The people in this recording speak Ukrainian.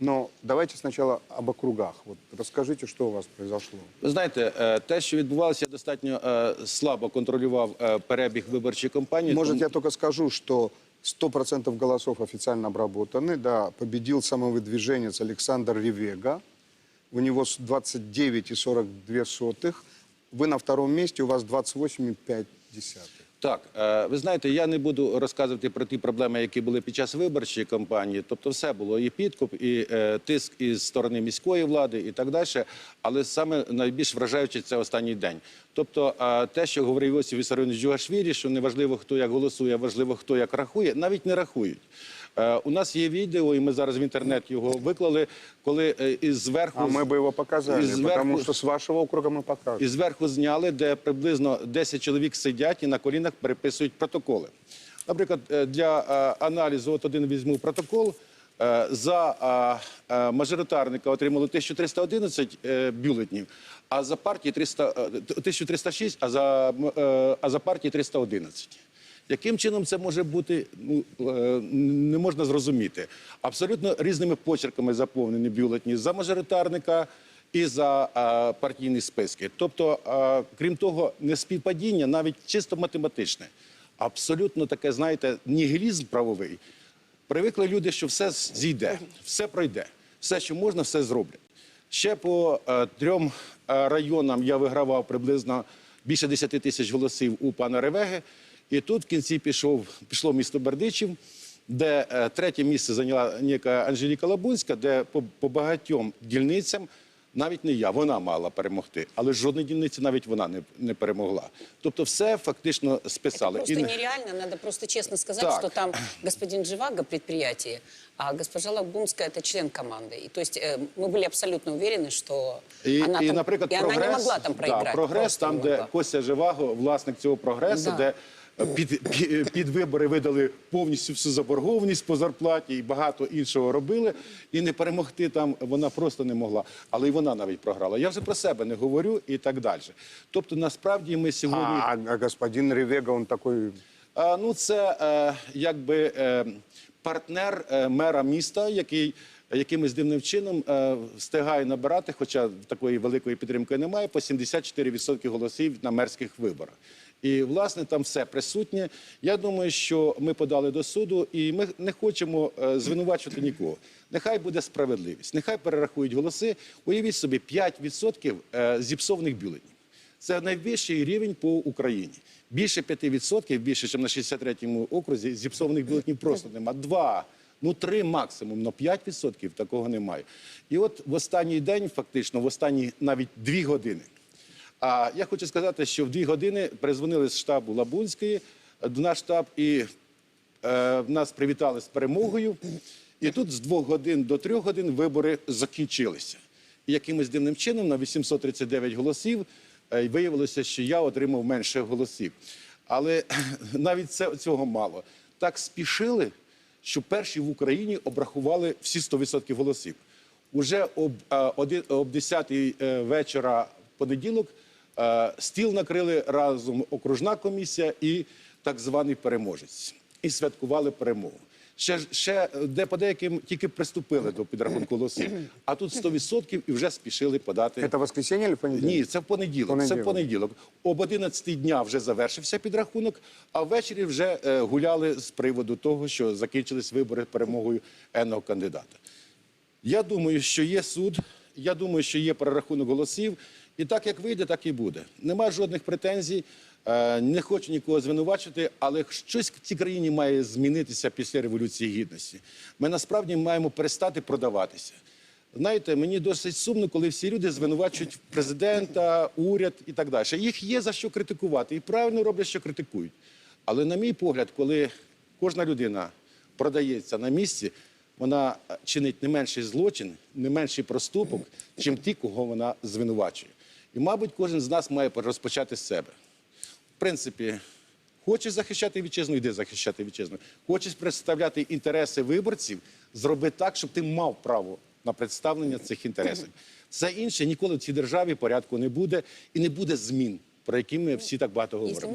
Но давайте сначала об округах. Вот расскажите, что у вас произошло. Ви знаєте, е, те, що відбувалося, я достатньо е, слабо контролював е, перебіг виборчої кампанії. Может, тому- я только скажу, что 100% голосов официально обработаны. Да, победил самовыдвиженец Александр Ревега. У него с 29,42. Вы на втором месте, у вас 28,5. Так, е, ви знаєте, я не буду розказувати про ті проблеми, які були під час виборчої кампанії. Тобто, все було і підкуп, і е, тиск із сторони міської влади, і так далі. Але саме найбільш вражаюче це останній день. Тобто, е, те, що говорив Йосиф Вісарович Джугашвірі, що неважливо, хто як голосує, важливо, хто як рахує, навіть не рахують. Е, У нас є відео, і ми зараз в інтернет його виклали, коли е, із зверху А мы бы его показали, и сверху- потому что с вашего округа мы покажем. і зверху зняли, де приблизно 10 чоловік сидять і на колінах переписують протоколи. Наприклад, е, для е, аналізу, от один візьму протокол. е, За е, е, мажоритарника отримали 1311 е, бюлетнів, а за партії 300, е, 1306, а за, м, е, а за партії 311. яким чином це може бути, ну е, не можна зрозуміти. Абсолютно різними почерками заповнені бюлетні за мажоритарника і за е, партійні списки. Тобто, е, крім того, неспівпадіння, навіть чисто математичне, абсолютно таке, знаєте, нігілізм правовий. Привикли люди, що все зійде, все пройде, все, що можна, все зроблять. Ще по е, трьом е, районам я вигравав приблизно більше 10 тисяч голосів у пана Ревеги. І тут в кінці пішов, пішло місто Бердичів, де е, третє місце зайняла ніяка Анжеліка Лабунська, де по, по багатьом дільницям навіть не я, вона мала перемогти, але жодної дільниці навіть вона не, не перемогла. Тобто, все фактично Это списали. просто І- нереально, надо просто честно сказать, Так. что там господин Живаго предприятие, а госпожа Лабунская это член команды. И, то есть э, мы были абсолютно уверены, что І, она, і там, наприклад, и она прогрес, не могла там проиграть. Да, прогрес просто там, не де могла. Костя Живаго, власник цього прогресу, Да. де е, під, під, під вибори видали повністю всю заборгованість по зарплаті і багато іншого робили. І не перемогти там вона просто не могла. Але і вона навіть програла. Я вже про себе не говорю і так далі. Тобто, насправді ми сьогодні. А, а господин Ревега, он такой... А, ну, це е, якби е, партнер е, мера міста, який якимось дивним чином е, встигає набирати, хоча такої великої підтримки немає, по 74% голосів на мерських виборах. І власне там все присутнє. Я думаю, що ми подали до суду, і ми не хочемо е, звинувачувати нікого. Нехай буде справедливість, нехай перерахують голоси. Уявіть собі 5% е, зіпсованих бюлетнів. Це найвищий рівень по Україні. Більше 5%, більше, ніж на 63-му окрузі, зіпсованих бюлетнів просто нема. Два, ну три максимум, але 5% такого немає. І от в останній день, фактично, в останні навіть дві години. А я хочу сказати, що в дві години перезвонили з штабу Лабунської е, до наш штаб і е, нас привітали з перемогою. І тут з двох годин до трьох годин вибори закінчилися. І якимось дивним чином на 839 голосів е, виявилося, що я отримав менше голосів. Але навіть це, цього мало. Так спішили, що перші в Україні обрахували всі 100% голосів. Уже об, е, один- об 10 вечора в понеділок е, стіл накрили разом окружна комісія і так званий переможець. І святкували перемогу. Ще, ще е, де по деяким тільки приступили до підрахунку голосів, а тут 100% і вже спішили подати. Это воскресенье или понедельник? Ні, це в понеділок. Це в Понеділок. понеділок. Об 11 дня вже завершився підрахунок, а ввечері вже е, гуляли з приводу того, що закінчились вибори перемогою енного кандидата. Я думаю, що є суд, я думаю, що є перерахунок голосів. І так як вийде, так і буде. Нема жодних претензій. е, Не хочу нікого звинувачити, але щось в цій країні має змінитися після Революції Гідності. Ми насправді маємо перестати продаватися. Знаєте, мені досить сумно, коли всі люди звинувачують президента, уряд і так далі. Їх є за що критикувати, і правильно роблять, що критикують. Але, на мій погляд, коли кожна людина продається на місці, вона е, чинить не менший злочин, не менший проступок, чим ті, кого вона звинувачує. І, мабуть, кожен з нас має розпочати з себе. В принципі, хочеш захищати вітчизну, йди захищати вітчизну. Хочеш представляти інтереси виборців, зроби так, щоб ти мав право на представлення цих інтересів. Все інше ніколи в цій державі порядку не буде і не буде змін, про які ми всі так багато говоримо.